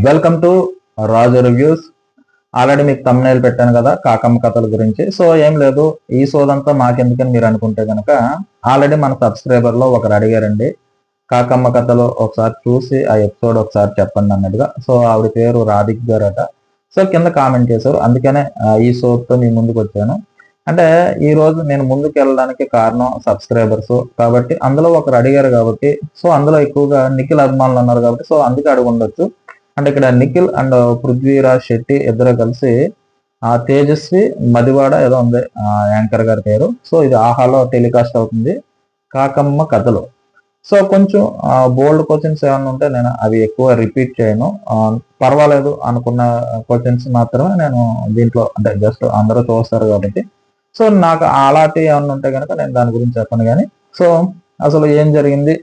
Welcome to Raju reviews already మీకు thumbnail పెట్టాను కదా కాకమ్మ కథల గురించి. సో ఏం లేదు ఈ సోదంతా మాకెందుకని మీరు అనుకుంటే కనుక ఆల్రెడీ మన సబ్స్క్రైబర్లో ఒకరు అడిగారండి. కాకమ్మ కథలు ఒకసారి చూసి ఆ ఎపిసోడ్ ఒకసారి చెప్పండి అన్నట్టుగా. సో ఆవిడ పేరు రాధిక్ గారు అట సో కింద కామెంట్ చేశారు. అందుకనే ఆ, ఈ సోప్తో మీ ముందుకు వచ్చాను. అంటే ఈ రోజు నేను ముందుకు వెళ్ళడానికి కారణం సబ్స్క్రైబర్స్ కాబట్టి అందులో ఒకరు అడిగారు కాబట్టి సో అందులో ఎక్కువగా నిఖిల్ అభిమానులు ఉన్నారు కాబట్టి సో అందుకే అడిగి అండ్ ఇక్కడ నిఖిల్ అండ్ పృథ్వీరాజ్ శెట్టి ఇద్దరు కలిసి ఆ తేజస్వి మదివాడ ఏదో ఉంది ఆ యాంకర్ గారి పేరు. సో ఇది ఆహాలో టెలికాస్ట్ అవుతుంది. కాకమ్మ కథలు. సో కొంచెం బోల్డ్ క్వశ్చన్స్ ఏమైనా ఉంటే నేను అవి ఎక్కువ రిపీట్ చేయను. పర్వాలేదు అనుకున్న క్వశ్చన్స్ మాత్రమే నేను దీంట్లో అంటే జస్ట్ అందరూ చూస్తారు కాబట్టి. సో నాకు అలాంటి ఏమైనా ఉంటే కనుక నేను దాని గురించి చెప్పను కానీ. సో అసలు ఏం జరిగింది?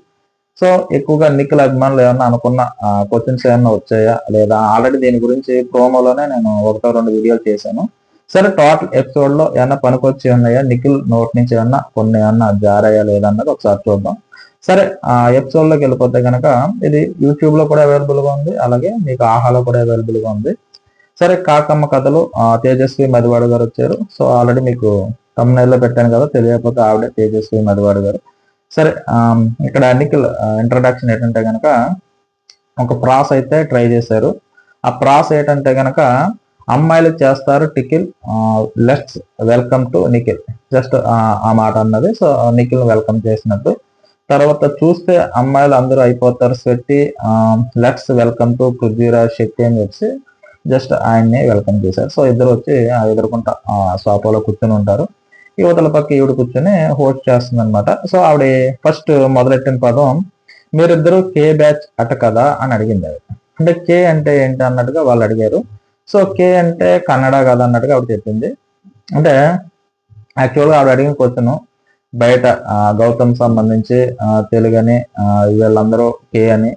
సో ఎక్కువగా నిఖిల్ అభిమానులు ఏమన్నా అనుకున్న క్వశ్చన్స్ ఏమన్నా వచ్చాయా? లేదా ఆల్రెడీ దీని గురించి ప్రోమోలోనే నేను ఒకటో రెండు వీడియోలు చేశాను. సరే టోటల్ ఎపిసోడ్లో ఏమన్నా పనికొచ్చి ఉన్నాయా? నిఖిల్ నోట్ నుంచి ఏమన్నా కొన్ని ఏమన్నా జారాయా లేదా అన్నది ఒకసారి చూద్దాం. సరే ఆ ఎపిసోడ్లోకి వెళ్ళిపోతే కనుక ఇది యూట్యూబ్లో కూడా అవైలబుల్గా ఉంది. అలాగే మీకు ఆహాలో కూడా అవైలబుల్గా ఉంది. సరే కాకమ్మ కథలు తేజస్వి మదివాడు గారు వచ్చారు. సో ఆల్రెడీ మీకు తమ్ముళ్ళలో పెట్టాను కదా తెలియకపోతే ఆవిడే తేజస్వి మదివాడు గారు. సరే ఇక్కడ నిఖిల్ ఇంట్రడక్షన్ ఏంటంటే కనుక ఒక ప్రాస్ అయితే ట్రై చేశారు. ఆ ప్రాస్ ఏంటంటే కనుక అమ్మాయిలు చేస్తారు tickle let's welcome to Nikhil. Just ఆ మాట అన్నది. సో నిఖిల్ వెల్కమ్ చేసినట్టు. తర్వాత చూస్తే అమ్మాయిలు అందరూ అయిపోతారు. స్వెట్టి let's welcome to Prithviraj Shetty అని చెప్పి జస్ట్ ఆయన్ని వెల్కమ్ చేశారు. సో ఇద్దరు వచ్చి ఆ ఎదుర్కొంటా సోఫాలో కూర్చొని ఉంటారు. యువతల పక్క ఈవిడ కూర్చొని హోస్ట్ చేస్తుంది అనమాట సో ఆవిడ ఫస్ట్ మొదలెట్టిన పదం మీరిద్దరు కే బ్యాచ్ అట కదా? అని అడిగింది ఆవిడ. అంటే కే అంటే ఏంటి అన్నట్టుగా వాళ్ళు అడిగారు. సో కే అంటే కన్నడ కదా అన్నట్టుగా ఆవిడ చెప్పింది. అంటే యాక్చువల్గా ఆవిడ అడిగిన క్వశ్చన్ బయట గౌతమ్ సంబంధించి తెలుగు అని వీళ్ళందరూ కే అని.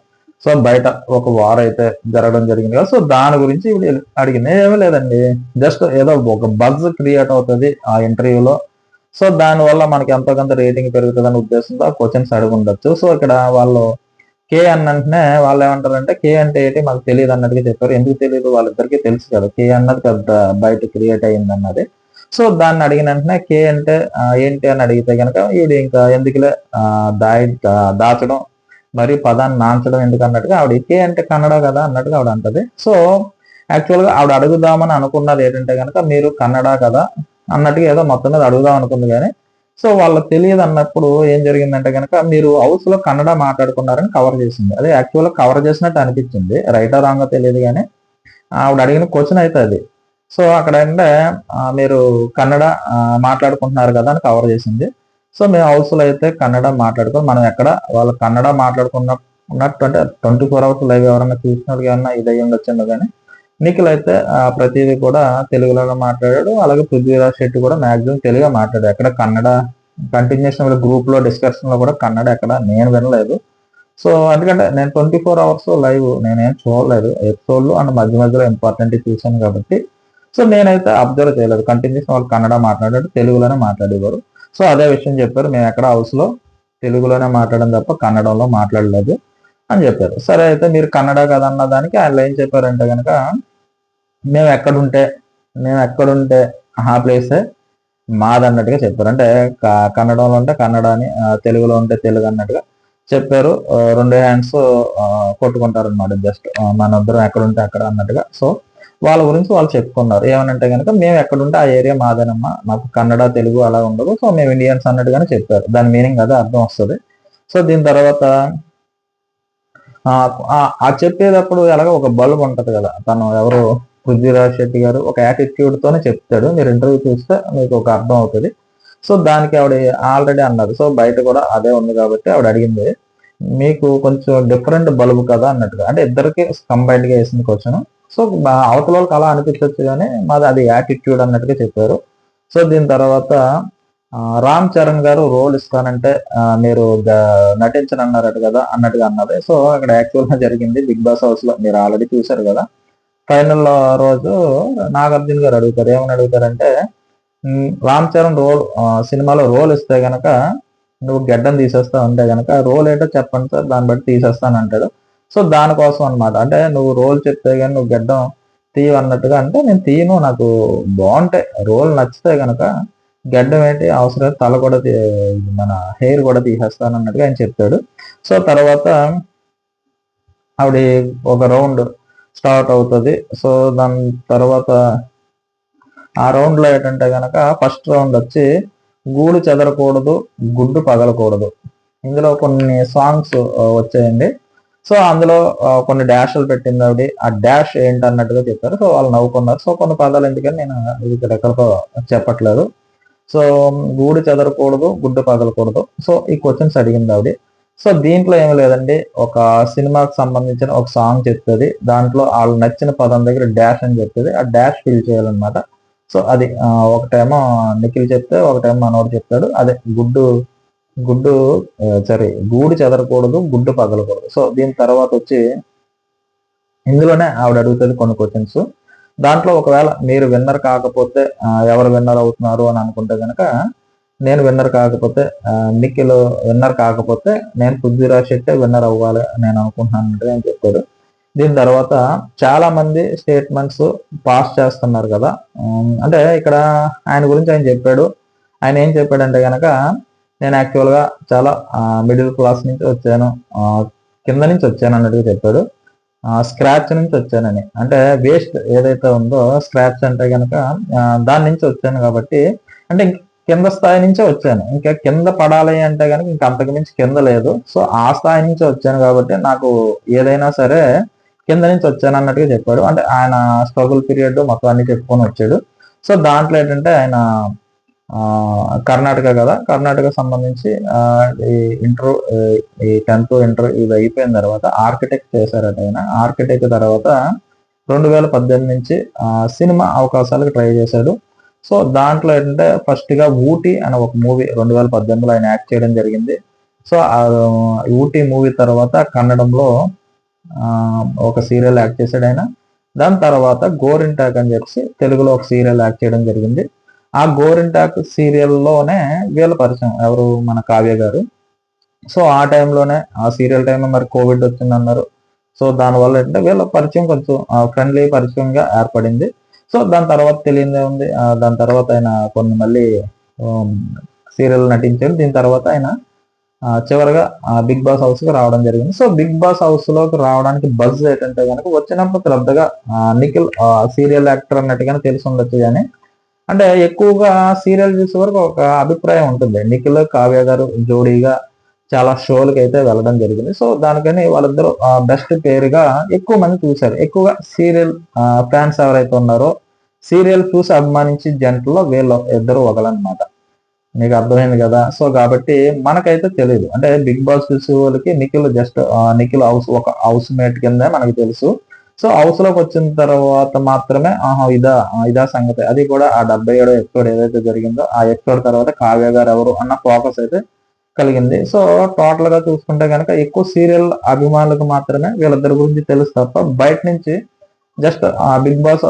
సో బయట ఒక వార్ అయితే జరగడం జరిగింది కదా. సో దాని గురించి ఇప్పుడు అడిగింది ఏమీ లేదండి. జస్ట్ ఏదో ఒక బజ్ క్రియేట్ అవుతుంది ఆ ఇంటర్వ్యూలో సో దాని వల్ల మనకి ఎంతో కొంత రేటింగ్ పెరుగుతుందని ఉద్దేశంతో ఆ క్వశ్చన్స్ అడుగుండొచ్చు. ఉండొచ్చు సో ఇక్కడ వాళ్ళు కే అన్నంటనే వాళ్ళు ఏమంటారంటే కే అంటే ఏంటి? మాకు తెలియదు అన్నట్టుగా చెప్పారు. ఎందుకు తెలియదు? వాళ్ళిద్దరికీ తెలుసు కదా. కే అన్నది పెద్ద బయట క్రియేట్ అయ్యింది అన్నది సో దాన్ని అడిగిన వెంటనే కే అంటే ఏంటి అని అడిగితే కనుక ఈవిడ ఇంకా ఎందుకులే దాయి దా- దాచడం మరి పదాన్ని నాంచడం ఎందుకు అన్నట్టుగా ఆవిడ కే అంటే కన్నడ కదా అన్నట్టుగా ఆవిడ అంటది. సో యాక్చువల్గా ఆవిడ అడుగుదామని అనుకున్నది ఏంటంటే కనుక మీరు కన్నడ కదా అన్నట్టుగా ఏదో మొత్తం మీద అడుగుదాం అనుకుంది కానీ సో వాళ్ళకి తెలియదు అన్నప్పుడు ఏం జరిగిందంటే కనుక మీరు హౌస్లో కన్నడ మాట్లాడుకున్నారని కవర్ చేసింది. అదే యాక్చువల్గా కవర్ చేసినట్టు అనిపించింది. రైటా రాంగ్ తెలియదు కానీ ఆవిడ అడిగిన క్వశ్చన్ అయితే అది. సో అక్కడ అంటే మీరు కన్నడ మాట్లాడుకుంటున్నారు కదా అని కవర్ చేసింది. సో మేము హౌస్లో అయితే కన్నడ మాట్లాడుకోం మనం ఎక్కడ వాళ్ళు కన్నడ మాట్లాడుకున్న ఉన్నట్టు అంటే ట్వంటీ ఫోర్ అవర్స్ లైవ్ ఎవరైనా చూసినట్టు ఏమన్నా ఇది అయ్యి ఉండొచ్చిందో కానీ నిఖిల్ అయితే ఆ, ప్రతిదీ కూడా తెలుగులోనే మాట్లాడాడు. అలాగే పృథ్వీరాజ్ శెట్టి కూడా మాక్సిమం తెలుగే మాట్లాడాడు. ఎక్కడ కన్నడ కంటిన్యూషన్ గ్రూప్లో డిస్కషన్లో కూడా కన్నడ ఎక్కడ నేను వినలేదు. సో ఎందుకంటే నేను ట్వంటీ ఫోర్ అవర్స్ లైవ్ నేనేం చూడలేదు. ఎపిసోడ్లు అండ్ మధ్య మధ్యలో ఇంపార్టెంట్ చూసాను కాబట్టి. సో నేనైతే అబ్జర్వ్ చేయలేదు. కంటిన్యూస్ వాళ్ళు కన్నడ మాట్లాడాడు తెలుగులోనే మాట్లాడేవారు. సో అదే విషయం చెప్పారు. మేము ఎక్కడ హౌస్లో తెలుగులోనే మాట్లాడడం తప్ప కన్నడంలో మాట్లాడలేదు అని చెప్పారు. సరే అయితే మీరు కన్నడ కదా అన్న దానికి ఆయన ఏం చెప్పారంటే కనుక మేము ఎక్కడుంటే మేము ఎక్కడుంటే ఆ ప్లేసే మాది అన్నట్టుగా చెప్పారు. అంటే కన్నడంలో ఉంటే కన్నడ అని తెలుగులో ఉంటే తెలుగు అన్నట్టుగా చెప్పారు. రెండు హ్యాండ్స్ కొట్టుకుంటారు అనమాట జస్ట్ మన ఎక్కడుంటే ఎక్కడ ఉంటే అక్కడ అన్నట్టుగా. సో వాళ్ళ గురించి వాళ్ళు చెప్పుకున్నారు. ఏమనంటే కనుక మేము ఎక్కడుంటే ఆ ఏరియా మాదేనమ్మా. మాకు కన్నడ తెలుగు అలా ఉండదు. సో మేము ఇండియన్స్ అన్నట్టుగానే చెప్పారు. దాని మీనింగ్ అదే అర్థం వస్తుంది. సో దీని తర్వాత ఆ, ఆ చెప్పేటప్పుడు ఎలాగో ఒక బల్బ్ ఉంటది కదా తను ఎవరు పృథ్వీరాజ్ శెట్టి గారు ఒక యాటిట్యూడ్తోనే చెప్తాడు. మీరు ఇంటర్వ్యూ చూస్తే మీకు ఒక అర్థం అవుతుంది. సో దానికి ఆవిడ ఆల్రెడీ అన్నది సో బయట కూడా అదే ఉంది కాబట్టి ఆవిడ అడిగింది. మీకు కొంచెం డిఫరెంట్ బల్బు కదా అన్నట్టుగా. అంటే ఇద్దరికి కంబైన్డ్గా వేసింది క్వశ్చన్ సో అవతల వాళ్ళకి అలా అనిపించవచ్చు కానీ మాది అది యాటిట్యూడ్ అన్నట్టుగా చెప్పారు. సో దీని తర్వాత రామ్ చరణ్ గారు రోల్ ఇస్తానంటే మీరు నటించనన్నారట కదా అన్నట్టుగా అన్నది సో అక్కడ యాక్చువల్గా జరిగింది. బిగ్ బాస్ హౌస్లో మీరు ఆల్రెడీ చూశారు కదా. ఫైనల్ రోజు నాగార్జున గారు అడుగుతారు. ఏమని అడుగుతారంటే రామ్ చరణ్ రోల్ సినిమాలో రోల్ ఇస్తే గనక నువ్వు గడ్డం తీసేస్తా ఉంటే గనక రోల్ ఏంటో చెప్పండి సార్ దాన్ని బట్టి తీసేస్తాను అంటాడు. సో దానికోసం అన్నమాట. అంటే నువ్వు రోల్ చెప్తే కానీ నువ్వు గడ్డం తీయవు అన్నట్టుగా అంటే నేను తీయను నాకు బాగుంటాయి. రోల్ నచ్చితే గనక గడ్డం ఏంటి అవసరం తల కూడా మన హెయిర్ కూడా తీసేస్తాను అన్నట్టుగా ఆయన చెప్తాడు సో తర్వాత ఆవిడ ఒక రౌండ్ స్టార్ట్ అవుతుంది. సో దాని తర్వాత ఆ రౌండ్లో ఏంటంటే కనుక ఫస్ట్ రౌండ్ వచ్చి గూడు చెదరకూడదు గుడ్డు పగలకూడదు. ఇందులో కొన్ని సాంగ్స్ వచ్చాయండి. సో అందులో కొన్ని డాష్లు పెట్టింది ఆవిడ ఆ డాష్ ఏంటి అన్నట్టుగా చెప్పారు. సో వాళ్ళు నవ్వుకున్నారు. సో కొన్ని పదాలు ఎందుకని నేను ఇక్కడ ఎక్కడికో చెప్పట్లేదు. సో గూడు చెదరకూడదు గుడ్డు పగలకూడదు. సో ఈ క్వశ్చన్స్ అడిగింది ఆవిడ. సో దీంట్లో ఏమి లేదండి. ఒక సినిమాకి సంబంధించిన ఒక సాంగ్ చెప్తుంది. దాంట్లో వాళ్ళు నచ్చిన పదం దగ్గర డాష్ అని చెప్తుంది. ఆ డాష్ ఫిల్ చేయాలన్నమాట. సో అది ఒకటేమో నిఖిల్ చెప్తే ఒకటేమో మనోడు చెప్తాడు. అదే గుడ్డు గుడ్డు సరే గూడు చెదరకూడదు గుడ్డు పగలకూడదు. సో దీని తర్వాత వచ్చి ఇందులోనే ఆవిడ అడుగుతుంది కొన్ని క్వశ్చన్స్ దాంట్లో ఒకవేళ మీరు విన్నర్ కాకపోతే ఎవరు విన్నర్ అవుతున్నారు అని అనుకుంటే కనుక నేను విన్నర్ కాకపోతే ఆ, నిఖిల్ విన్నర్ కాకపోతే నేను పృథ్వీరాజ్ శెట్టే విన్నర్ అవ్వాలి నేను అనుకుంటున్నాను అంటే అని చెప్పాడు. దీని తర్వాత చాలా మంది స్టేట్మెంట్స్ పాస్ చేస్తున్నారు కదా. అంటే ఇక్కడ ఆయన గురించి ఆయన చెప్పాడు. ఆయన ఏం చెప్పాడంటే కనుక నేను యాక్చువల్గా చాలా మిడిల్ క్లాస్ నుంచి వచ్చాను. కింద నుంచి వచ్చాను అన్నట్టుగా చెప్పాడు. స్క్రాచ్ నుంచి వచ్చానని. అంటే వేస్ట్ ఏదైతే ఉందో స్క్రాచ్ అంటే గనక దాని నుంచి వచ్చాను కాబట్టి అంటే కింద స్థాయి నుంచే వచ్చాను. ఇంకా కింద పడాలి అంటే కనుక ఇంకా అంతకుమించి కింద లేదు. సో ఆ స్థాయి నుంచి వచ్చాను కాబట్టి నాకు ఏదైనా సరే కింద నుంచి వచ్చాను అన్నట్టుగా చెప్పాడు. అంటే ఆయన స్ట్రగుల్ పీరియడ్ మొత్తం అన్ని చెప్పుకొని వచ్చాడు. సో దాంట్లో ఏంటంటే ఆయన కర్ణాటక కదా. కర్ణాటక సంబంధించి ఈ ఇంటర్ ఈ టెన్త్ ఇంటర్ ఇది అయిపోయిన తర్వాత ఆర్కిటెక్ట్ చేశారట ఆయన. ఆర్కిటెక్ట్ తర్వాత రెండు వేల పద్దెనిమిది నుంచి సినిమా అవకాశాలకు ట్రై చేశాడు. సో దాంట్లో ఏంటంటే ఫస్ట్గా ఊటీ అనే ఒక మూవీ రెండు వేల పద్దెనిమిదిలో ఆయన యాక్ట్ చేయడం జరిగింది. సో ఆ ఊటీ మూవీ తర్వాత కన్నడంలో ఒక సీరియల్ యాక్ట్ చేశాడు ఆయన. దాని తర్వాత గోరింటాక్ అని చెప్పి తెలుగులో ఒక సీరియల్ యాక్ట్ చేయడం జరిగింది. ఆ గోరింటాక్ సీరియల్లోనే వీళ్ళ పరిచయం ఎవరు? మన కావ్య గారు. సో ఆ టైంలోనే ఆ సీరియల్ టైంలో మరి కోవిడ్ వచ్చింది అన్నారు సో దానివల్ల ఏంటంటే వీళ్ళ పరిచయం కొంచెం ఫ్రెండ్లీ పరిచయంగా ఏర్పడింది. సో దాని తర్వాత తెలియదే ఉంది. దాని తర్వాత ఆయన కొన్ని మళ్ళీ సీరియల్ నటించారు. దీని తర్వాత ఆయన ఆ, బిగ్ బాస్ హౌస్కి రావడం జరిగింది. సో బిగ్ బాస్ హౌస్లోకి రావడానికి బజ్ ఏంటంటే కనుక వచ్చినప్పుడు పెద్దగా నిఖిల్ సీరియల్ యాక్టర్ అన్నట్టుగానే తెలిసి ఉండొచ్చు కానీ అంటే ఎక్కువగా సీరియల్ చూసే వరకు ఒక అభిప్రాయం ఉంటుంది. నిఖిల్ కావ్య గారు జోడీగా చాలా షోలకి అయితే వెళ్ళడం జరిగింది. సో దానికని వాళ్ళిద్దరూ బెస్ట్ పేరుగా ఎక్కువ మంది చూశారు. ఎక్కువగా సీరియల్ ఫ్యాన్స్ ఎవరైతే ఉన్నారో సీరియల్ చూసి అభిమానించి జంటలో వీళ్ళు ఇద్దరు ఒకలన్నమాట నీకు అర్థమైంది కదా? సో కాబట్టి మనకైతే తెలియదు అంటే బిగ్ బాస్ చూసే వాళ్ళకి నిఖిల్ జస్ట్ నిఖిల్ హౌస్ ఒక హౌస్ మేట్ కింద మనకి తెలుసు. సో హౌస్లోకి వచ్చిన తర్వాత మాత్రమే ఆహా ఇదా ఇదా సంగతి. అది కూడా ఆ డెబ్బై ఏడో ఎపిసోడ్ ఏదైతే జరిగిందో ఆ ఎపిసోడ్ తర్వాత కావ్య గారు ఎవరు అన్న ఫోకస్ అయితే కలిగింది. సో టోటల్గా చూసుకుంటే కనుక ఎక్కువ సీరియల్ అభిమానులకు మాత్రమే వీళ్ళిద్దరి గురించి తెలుసు తప్ప బయట నుంచి జస్ట్ ఆ బిగ్ బాస్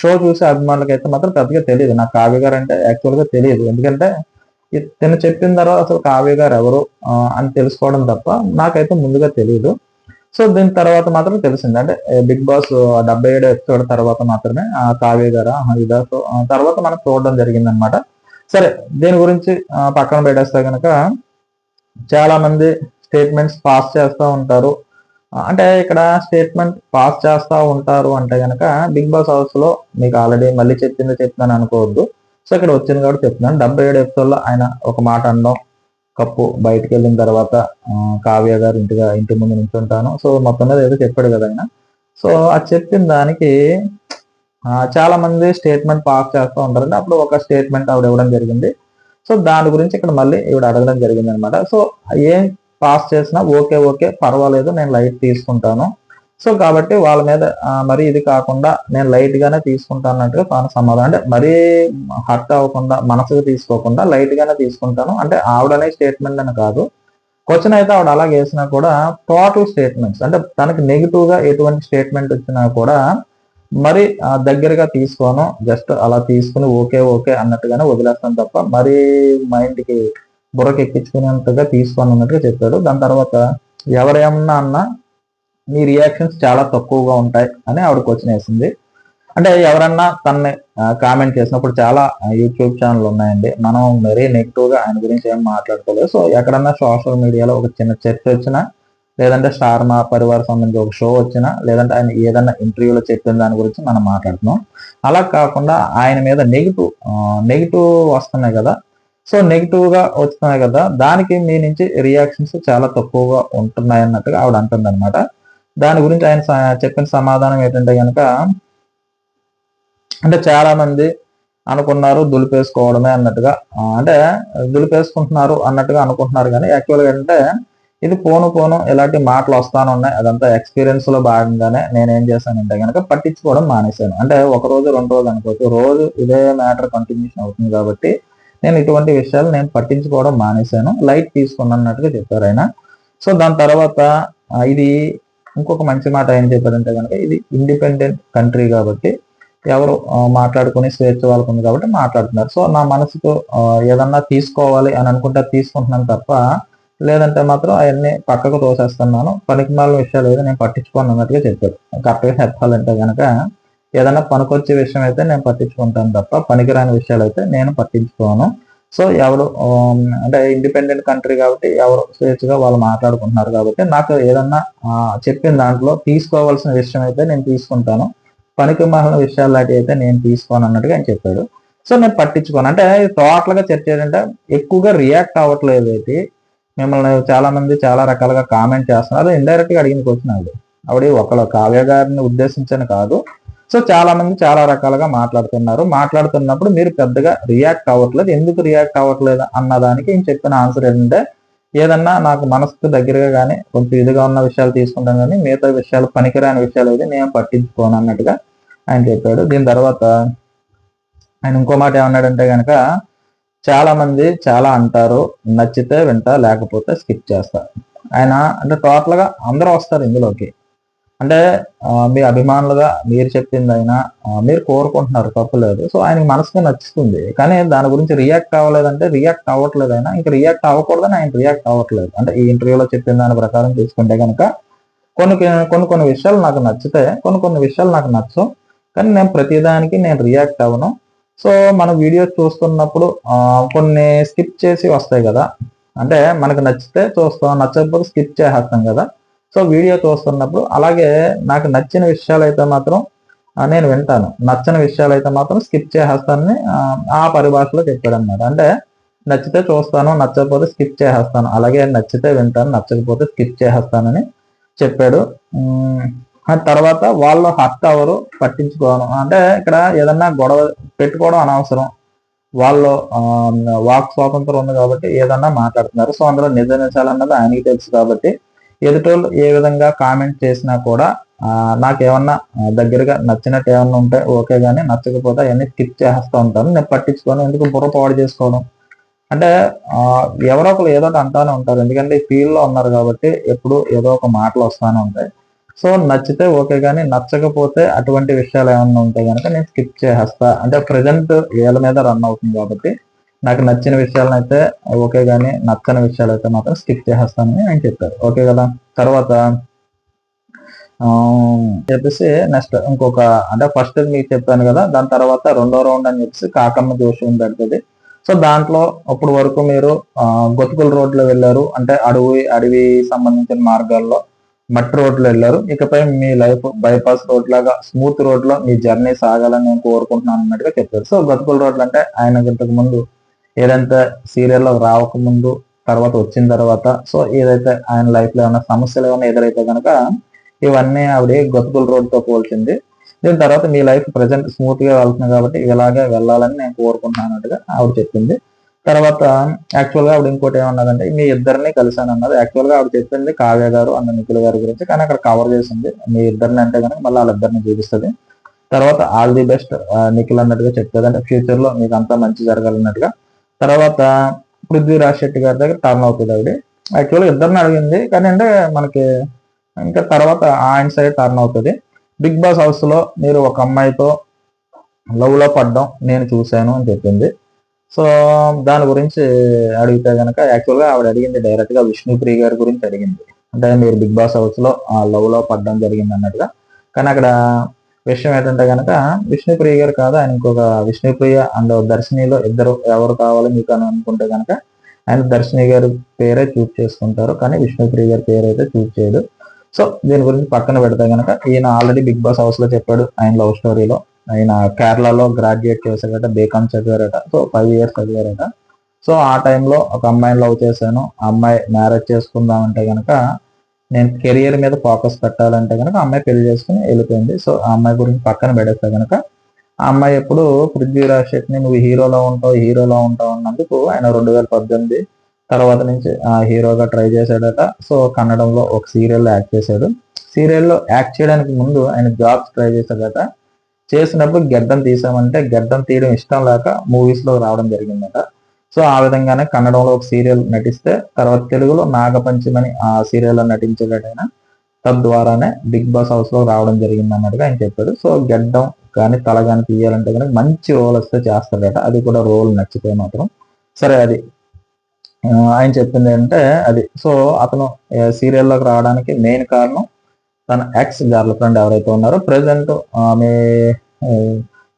షో చూసే అభిమానులకు అయితే మాత్రం పెద్దగా తెలియదు. నాకు కావ్య గారు అంటే యాక్చువల్గా తెలియదు. ఎందుకంటే తను తిను చెప్పిన తర్వాత అసలు కావ్య గారు ఎవరు అని తెలుసుకోవడం తప్ప నాకైతే ముందుగా తెలియదు సో దీని తర్వాత మాత్రం తెలిసింది. అంటే బిగ్ బాస్ డెబ్బై ఏడు ఎపిసోడ్ తర్వాత మాత్రమే ఆ కావ్య గారు ఇదా. సో ఆ తర్వాత మనం చూడడం జరిగింది అనమాట సరే దీని గురించి పక్కన పెట్టేస్తే కనుక చాలా మంది స్టేట్మెంట్స్ పాస్ చేస్తూ ఉంటారు. అంటే ఇక్కడ స్టేట్మెంట్ పాస్ చేస్తూ ఉంటారు అంటే కనుక బిగ్ బాస్ హౌస్లో మీకు ఆల్రెడీ మళ్ళీ చెప్పింది చెప్తున్నాను అనుకోవద్దు. సో ఇక్కడ వచ్చింది కాబట్టి చెప్తున్నాను. డెబ్బై ఏడు ఎపిసోడ్లో ఆయన ఒక మాట అనడం కప్పు బయటికి వెళ్ళిన తర్వాత కావ్య గారు ఇంటిగా ఇంటి ముందు నించుంటాను. సో మొత్తం మీద ఏదో చెప్పాడు కదా ఆయన. సో ఆ చెప్పిన దానికి చాలా మంది స్టేట్మెంట్ పాస్ చేస్తూ ఉంటారండి. అప్పుడు ఒక స్టేట్మెంట్ ఆవిడ ఇవ్వడం జరిగింది. సో దాని గురించి ఇక్కడ మళ్ళీ ఈవిడ అడగడం జరిగింది అనమాట సో ఏం పాస్ చేసినా ఓకే ఓకే పర్వాలేదు నేను లైట్ తీసుకుంటాను. సో కాబట్టి వాళ్ళ మీద మరి ఇది కాకుండా నేను లైట్ గానే తీసుకుంటాను అన్నట్టుగా తాను సమాధానం. అంటే మరీ హర్ట్ అవ్వకుండా మనసుకు తీసుకోకుండా లైట్ గానే తీసుకుంటాను. అంటే ఆవిడనే స్టేట్మెంట్ అని కాదు. క్వశ్చన్ అయితే ఆవిడ అలాగే వేసినా కూడా టోటల్ స్టేట్మెంట్స్ అంటే తనకి నెగిటివ్గా ఎటువంటి స్టేట్మెంట్ వచ్చినా కూడా మరి ఆ, దగ్గరగా తీసుకోను. జస్ట్ అలా తీసుకుని ఓకే ఓకే అన్నట్టుగానే వదిలేస్తాను తప్ప మరి మైండ్కి బుర్రకి ఎక్కించుకునేంతగా తీసుకోను అన్నట్టుగా చెప్పాడు. దాని తర్వాత ఎవరేమన్నా అన్నా మీ రియాక్షన్స్ చాలా తక్కువగా ఉంటాయి అని ఆవిడ క్వశ్చన్ వేసింది. అంటే ఎవరన్నా తనని కామెంట్ చేసినప్పుడు చాలా యూట్యూబ్ ఛానల్ ఉన్నాయండి. మనం మరీ నెగిటివ్గా ఆయన గురించి ఏం మాట్లాడుకోలేదు. సో ఎక్కడన్నా సోషల్ మీడియాలో ఒక చిన్న చర్చ వచ్చినా లేదంటే స్టార్ మా పరివార సంబంధించి ఒక షో వచ్చినా లేదంటే ఆయన ఏదైనా ఇంటర్వ్యూలో చెప్పిన దాని గురించి మనం మాట్లాడుతున్నాం. అలా కాకుండా ఆయన మీద నెగిటివ్ నెగిటివ్ వస్తున్నాయి కదా. సో నెగిటివ్గా వస్తున్నాయి కదా. దానికి మీ నుంచి రియాక్షన్స్ చాలా తక్కువగా ఉంటున్నాయి అన్నట్టుగా ఆవిడ అంటుంది అనమాట దాని గురించి ఆయన చెప్పిన సమాధానం ఏంటంటే కనుక అంటే చాలా మంది అనుకున్నారు దులిపేసుకోవడమే అన్నట్టుగా అంటే దులిపేసుకుంటున్నారు అన్నట్టుగా అనుకుంటున్నారు కానీ యాక్చువల్గా ఏంటంటే ఇది పోను పోను ఇలాంటి మాటలు వస్తాను ఉన్నాయి. అదంతా ఎక్స్పీరియన్స్లో భాగంగానే నేను ఏం చేశానంటే కనుక పట్టించుకోవడం మానేశాను. అంటే ఒక రోజు రెండు రోజు అనుకోవచ్చు. రోజు ఇదే మ్యాటర్ కంటిన్యూషన్ అవుతుంది కాబట్టి నేను ఇటువంటి విషయాలు నేను పట్టించుకోవడం మానేశాను. లైట్ తీసుకున్నట్టుగా చెప్పారు ఆయన. సో దాని తర్వాత ఇది ఇంకొక మంచి మాట ఏం చెప్పారంటే కనుక ఇది ఇండిపెండెంట్ కంట్రీ కాబట్టి ఎవరు మాట్లాడుకుని స్వేచ్ఛ వాళ్ళకు ఉంది కాబట్టి మాట్లాడుతున్నారు. సో నా మనసుకు ఏదన్నా తీసుకోవాలి అని అనుకుంటే తీసుకుంటున్నాను తప్ప లేదంటే మాత్రం అవన్నీ పక్కకు తోసేస్తున్నాను. పనికిమాల విషయాలు ఏదో నేను పట్టించుకోను అన్నట్టుగా చెప్పాడు. కరెక్ట్గా చెప్పాలంటే కనుక ఏదైనా పనికొచ్చే విషయం అయితే నేను పట్టించుకుంటాను తప్ప పనికిరాని విషయాలు అయితే నేను పట్టించుకోను. సో ఎవరు అంటే ఇండిపెండెంట్ కంట్రీ కాబట్టి ఎవరు స్వేచ్ఛగా వాళ్ళు మాట్లాడుకుంటున్నారు కాబట్టి నాకు ఏదన్నా చెప్పిన దాంట్లో తీసుకోవాల్సిన విషయం అయితే నేను తీసుకుంటాను. పనికి మాలిన విషయాలు లాంటివి అయితే నేను తీసుకోను అన్నట్టుగా ఆయన చెప్పాడు. సో నేను పట్టించుకోను. అంటే టోటల్గా చర్చ ఏంటంటే ఎక్కువగా రియాక్ట్ అవ్వట్లేదు అయితే మిమ్మల్ని చాలా మంది చాలా రకాలుగా కామెంట్ చేస్తున్నారు. ఇండైరెక్ట్గా అడిగిన క్వశ్చన్ ఆవిడ ఆవిడ ఒకళ్ళ కావ్య గారిని ఉద్దేశించని కాదు. సో చాలా మంది చాలా రకాలుగా మాట్లాడుతున్నారు. మాట్లాడుతున్నప్పుడు మీరు పెద్దగా రియాక్ట్ అవ్వట్లేదు. ఎందుకు రియాక్ట్ అవ్వట్లేదు అన్నదానికి నేను చెప్పిన ఆన్సర్ ఏంటంటే ఏదన్నా నాకు మనసుకు దగ్గరగా కానీ కొంచెం ఇదిగా ఉన్న విషయాలు తీసుకుంటాను కానీ మిగతా విషయాలు పనికిరాని విషయాలు అయితే నేను పట్టించుకోను అన్నట్టుగా ఆయన చెప్పాడు. దీని తర్వాత ఆయన ఇంకో మాట ఏమన్నాడంటే కనుక చాలా మంది చాలా అంటారు నచ్చితే వింటా లేకపోతే స్కిప్ చేస్తా. ఆయన అంటే టోటల్గా అందరూ వస్తారు ఇందులోకి. అంటే మీ అభిమానులుగా మీరు చెప్పింది అయినా మీరు కోరుకుంటున్నారు తప్పులేదు సో ఆయనకి మనసుకు నచ్చుతుంది. కానీ దాని గురించి రియాక్ట్ అవ్వలేదంటే రియాక్ట్ అవ్వట్లేదు అయినా ఇంకా రియాక్ట్ అవ్వకూడదని ఆయన రియాక్ట్ అవ్వట్లేదు. అంటే ఈ ఇంటర్వ్యూలో చెప్పిన దాని ప్రకారం తీసుకుంటే కనుక కొన్ని కొన్ని కొన్ని విషయాలు నాకు నచ్చితే కొన్ని కొన్ని విషయాలు నాకు నచ్చవు. కానీ నేను ప్రతిదానికి నేను రియాక్ట్ అవ్వను. సో మనం వీడియోస్ చూస్తున్నప్పుడు కొన్ని స్కిప్ చేసి వస్తాయి కదా. అంటే మనకు నచ్చితే చూస్తాం నచ్చకపోతే స్కిప్ చేసేస్తాం కదా. సో వీడియో చూస్తున్నప్పుడు అలాగే నాకు నచ్చిన విషయాలు అయితే మాత్రం నేను వింటాను. నచ్చని విషయాలు అయితే మాత్రం స్కిప్ చేసేస్తానని ఆ పరిభాషలో చెప్పాడు అనమాట అంటే నచ్చితే చూస్తాను నచ్చకపోతే స్కిప్ చేసేస్తాను. అలాగే నచ్చితే వింటాను నచ్చకపోతే స్కిప్ చేసేస్తానని చెప్పాడు. ఆ తర్వాత వాళ్ళు హర్ట్ అవరు పట్టించుకోవడం. అంటే ఇక్కడ ఏదన్నా గొడవ పెట్టుకోవడం అనవసరం. వాళ్ళు వాక్ స్వాతంత్రం ఉంది కాబట్టి ఏదన్నా మాట్లాడుతున్నారు. సో అందులో నిజ నిజాలన్నది ఆయనకి తెలుసు కాబట్టి ఎదుటోళ్ళు ఏ విధంగా కామెంట్ చేసినా కూడా నాకు ఏమన్నా దగ్గరగా నచ్చినట్టు ఏమన్నా ఉంటే ఓకే కానీ నచ్చకపోతే అవన్నీ స్కిప్ చేస్తూ ఉంటాను. నేను పట్టించుకొని ఎందుకు బుర్ర పాడు చేసుకోవడం అంటే ఎవరో ఒకరు ఏదో అంటానే ఉంటారు. ఎందుకంటే ఫీల్డ్లో ఉన్నారు కాబట్టి ఎప్పుడు ఏదో ఒక మాటలు వస్తూనే ఉంటాయి. సో నచ్చితే ఓకే కానీ నచ్చకపోతే అటువంటి విషయాలు ఏమన్నా ఉంటే కనుక నేను స్కిప్ చేసేస్తా. అంటే ప్రజెంట్ వేల మీద రన్ అవుతుంది కాబట్టి నాకు నచ్చిన విషయాలను అయితే ఓకే కానీ నచ్చని విషయాలు అయితే మాత్రం స్కిప్ చేసేస్తానని ఆయన చెప్పారు. ఓకే కదా? తర్వాత చెప్పేసి నెక్స్ట్ ఇంకొక అంటే ఫస్ట్ మీకు చెప్పాను కదా దాని తర్వాత రెండో రౌండ్ అని చెప్పేసి కాకమ్మ జోషి పెడుతుంది సో దాంట్లో అప్పుడు వరకు మీరు గొతుకుల రోడ్లో వెళ్ళారు. అంటే అడవి అడవి సంబంధించిన మార్గాల్లో మట్టి రోడ్లో వెళ్ళారు. ఇకపై మీ లైఫ్ బైపాస్ రోడ్ లాగా స్మూత్ రోడ్లో మీ జర్నీ సాగాలని నేను కోరుకుంటున్నాను అన్నట్టుగా చెప్పారు. సో గతుకుల రోడ్లు అంటే ఆయన ఇంతకు ముందు ఏదైతే సీరియల్లో రావక ముందు తర్వాత వచ్చిన తర్వాత సో ఏదైతే ఆయన లైఫ్లో ఏమైనా సమస్యలు ఏమైనా ఎదురైతే కనుక ఇవన్నీ ఆవిడ గతుకుల రోడ్తో పోల్చింది. దీని తర్వాత మీ లైఫ్ ప్రజెంట్ స్మూత్గా వెళ్తుంది కాబట్టి ఇలాగే వెళ్ళాలని నేను కోరుకుంటున్నానట్టుగా ఆవిడ చెప్పింది. తర్వాత యాక్చువల్గా ఆవిడ ఇంకోటి ఏమన్నదంటే మీ ఇద్దరిని కలిసాను అన్నది. యాక్చువల్గా ఆవిడ చెప్పింది కావ్య గారు అన్న నిఖిల్ గారి గురించి కానీ అక్కడ కవర్ చేసింది. మీ ఇద్దరిని అంటే కనుక మళ్ళీ వాళ్ళిద్దరిని చూపిస్తుంది. తర్వాత ఆల్ ది బెస్ట్ నిఖిల్ అన్నట్టుగా చెప్తుంది. అంటే ఫ్యూచర్లో మీకు అంతా మంచి జరగాలన్నట్టుగా. తర్వాత పృథ్వీరాజ్ శెట్టి గారి దగ్గర టర్న్ అవుతుంది ఆవిడ. యాక్చువల్గా ఇద్దరిని అడిగింది కానీ అంటే మనకి ఇంకా తర్వాత ఆయన సైడ్ టర్న్ అవుతుంది. బిగ్ బాస్ హౌస్లో మీరు ఒక అమ్మాయితో లవ్లో పడ్డం నేను చూశాను అని చెప్పింది. సో దాని గురించి అడిగితే కనుక యాక్చువల్గా ఆవిడ అడిగింది డైరెక్ట్గా విష్ణుప్రియ గారి గురించి అడిగింది. అంటే మీరు బిగ్ బాస్ హౌస్లో ఆ లవ్లో పడడం జరిగింది అన్నట్టుగా. కానీ అక్కడ విషయం ఏంటంటే కనుక విష్ణుప్రియ గారు కాదు ఆయన ఇంకొక విష్ణుప్రియ అండ్ దర్శినిలో ఇద్దరు ఎవరు కావాలి మీకు అని అనుకుంటే కనుక ఆయన దర్శిని గారి పేరే చూస్ చేసుకుంటారు. కానీ విష్ణుప్రియ గారి పేరు అయితే చూస్ చేయడు. సో దీని గురించి పక్కన పెడితే కనుక ఈయన ఆల్రెడీ బిగ్ బాస్ హౌస్లో చెప్పాడు ఆయన లవ్ స్టోరీలో. ఆయన కేరళలో గ్రాడ్యుయేట్ చేశారట బీకామ్ చదివారట. సో ఫైవ్ ఇయర్స్ చదివారట. సో ఆ టైంలో ఒక అమ్మాయిని లవ్ చేశాను. ఆ అమ్మాయి మ్యారేజ్ చేసుకుందామంటే కనుక నేను కెరియర్ మీద ఫోకస్ పెట్టాలంటే కనుక అమ్మాయి పెళ్ళి చేసుకుని వెళ్ళిపోయింది. సో ఆ అమ్మాయి గురించి పక్కన పెడేస్తా కనుక ఆ అమ్మాయి ఎప్పుడు పృథ్వీరాజ్ శెట్టిని నువ్వు హీరోలో ఉంటావు హీరోలో ఉంటావు అన్నందుకు ఆయన రెండు వేల పద్దెనిమిది తర్వాత నుంచి ఆ హీరోగా ట్రై చేశాడట. సో కన్నడంలో ఒక సీరియల్లో యాక్ట్ చేశాడు. సీరియల్లో యాక్ట్ చేయడానికి ముందు ఆయన జాబ్స్ ట్రై చేశాడట. చేసినప్పుడు గడ్డం తీసామంటే గడ్డం తీయడం ఇష్టం లేక మూవీస్లో రావడం జరిగిందట. సో ఆ విధంగానే కన్నడంలో ఒక సీరియల్ నటిస్తే తర్వాత తెలుగులో నాగపంచమని ఆ సీరియల్లో నటించేటైనా తద్వారానే బిగ్ బాస్ హౌస్లో రావడం జరిగింది అన్నట్టుగా ఆయన చెప్పాడు. సో గడ్డం కానీ తల కానీ తీయాలంటే కనుక మంచి రోల్ వస్తే చేస్తాడట. అది కూడా రోల్ నచ్చితే మాత్రం. సరే అది. ఆయన చెప్పింది అంటే అది. సో అతను సీరియల్లోకి రావడానికి మెయిన్ కారణం తన ఎక్స్ గర్ల్ ఫ్రెండ్ ఎవరైతే ఉన్నారో ప్రజెంట్ ఆమె